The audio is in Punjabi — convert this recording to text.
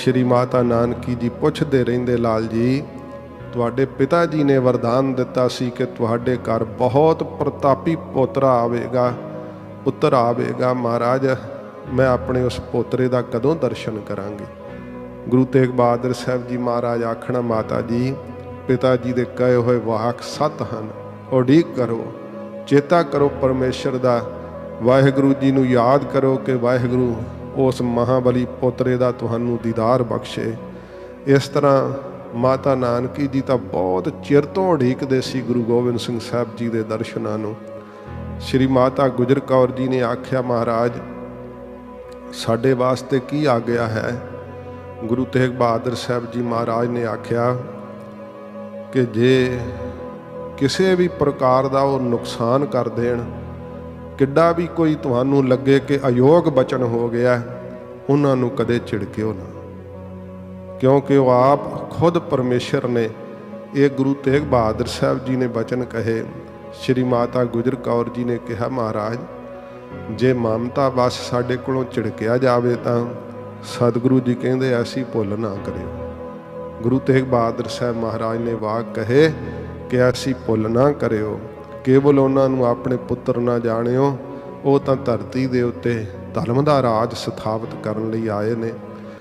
ਸ਼੍ਰੀ ਮਾਤਾ ਨਾਨਕੀ ਜੀ ਪੁੱਛਦੇ ਰਹਿੰਦੇ ਲਾਲ ਜੀ, ਤੁਹਾਡੇ ਪਿਤਾ ਜੀ ਨੇ ਵਰਦਾਨ ਦਿੱਤਾ ਸੀ ਕਿ ਤੁਹਾਡੇ ਘਰ ਬਹੁਤ ਪ੍ਰਤਾਪੀ ਪੋਤਰਾ ਆਵੇਗਾ, ਪੁੱਤਰ ਆਵੇਗਾ ਮਹਾਰਾਜ। ਮੈਂ ਆਪਣੇ ਉਸ ਪੋਤਰੇ ਦਾ ਕਦੋਂ ਦਰਸ਼ਨ ਕਰਾਂਗੀ? ਗੁਰੂ ਤੇਗ ਬਹਾਦਰ ਸਾਹਿਬ ਜੀ ਮਹਾਰਾਜ ਆਖਣਾ, ਮਾਤਾ ਜੀ, ਪਿਤਾ ਜੀ ਦੇ ਕਹੇ ਹੋਏ ਵਾਕ ਸਤ ਹਨ। ਉਡੀਕ ਕਰੋ, ਚੇਤਾ ਕਰੋ ਪਰਮੇਸ਼ਰ ਦਾ। ਵਾਹਿਗੁਰੂ ਜੀ ਨੂੰ ਯਾਦ ਕਰੋ ਕਿ ਵਾਹਿਗੁਰੂ ਉਸ ਮਹਾਬਲੀ ਪੋਤਰੇ ਦਾ ਤੁਹਾਨੂੰ ਦੀਦਾਰ ਬਖਸ਼ੇ। ਇਸ ਤਰ੍ਹਾਂ ਮਾਤਾ ਨਾਨਕੀ ਜੀ ਤਾਂ ਬਹੁਤ ਚਿਰ ਤੋਂ ਉਡੀਕਦੇ ਸੀ ਗੁਰੂ ਗੋਬਿੰਦ ਸਿੰਘ ਸਾਹਿਬ ਜੀ ਦੇ ਦਰਸ਼ਨਾਂ ਨੂੰ। ਸ਼੍ਰੀ ਮਾਤਾ ਗੁਜਰ ਕੌਰ ਜੀ ਨੇ ਆਖਿਆ, ਮਹਾਰਾਜ, ਸਾਡੇ ਵਾਸਤੇ ਕੀ ਆ ਗਿਆ ਹੈ? ਗੁਰੂ ਤੇਗ ਬਹਾਦਰ ਸਾਹਿਬ ਜੀ ਮਹਾਰਾਜ ਨੇ ਆਖਿਆ ਕਿ ਜੇ ਕਿਸੇ ਵੀ ਪ੍ਰਕਾਰ ਦਾ ਉਹ ਨੁਕਸਾਨ ਕਰ ਦੇਣ ਕਿੱਡਾ ਵੀ ਕੋਈ ਤੁਹਾਨੂੰ ਲੱਗੇ ਕਿ ਅਯੋਗ ਬਚਨ ਹੋ ਗਿਆ, ਉਹਨਾਂ ਨੂੰ ਕਦੇ ਝਿੜਕਿਓ ਨਾ। ਕਿਉਂਕਿ ਉਹ ਆਪ ਖੁਦ ਪਰਮੇਸ਼ਰ ਨੇ ਇਹ ਗੁਰੂ ਤੇਗ ਬਹਾਦਰ ਸਾਹਿਬ ਜੀ ਨੇ ਬਚਨ ਕਹੇ, ਸ਼੍ਰੀ ਮਾਤਾ ਗੁਜਰ ਕੌਰ ਜੀ ਨੇ ਕਿਹਾ, ਮਹਾਰਾਜ, ਜੇ ਮਮਤਾ ਬਸ ਸਾਡੇ ਕੋਲੋਂ ਝਿੜਕਿਆ ਜਾਵੇ ਤਾਂ ਸਤਿਗੁਰੂ ਜੀ ਕਹਿੰਦੇ ਐਸੀ ਭੁੱਲ ਨਾ ਕਰਿਓ। ਗੁਰੂ ਤੇਗ ਬਹਾਦਰ ਸਾਹਿਬ ਮਹਾਰਾਜ ਨੇ ਵਾਕ ਕਹੇ ਕਿ ਐਸੀ ਭੁੱਲ ਨਾ ਕਰਿਓ। ਕੇਵਲ ਉਹਨਾਂ ਨੂੰ ਆਪਣੇ ਪੁੱਤਰ ਨਾ ਜਾਣਿਓ, ਉਹ ਤਾਂ ਧਰਤੀ ਦੇ ਉੱਤੇ ਧਰਮ ਦਾ ਰਾਜ ਸਥਾਪਿਤ ਕਰਨ ਲਈ ਆਏ ਨੇ।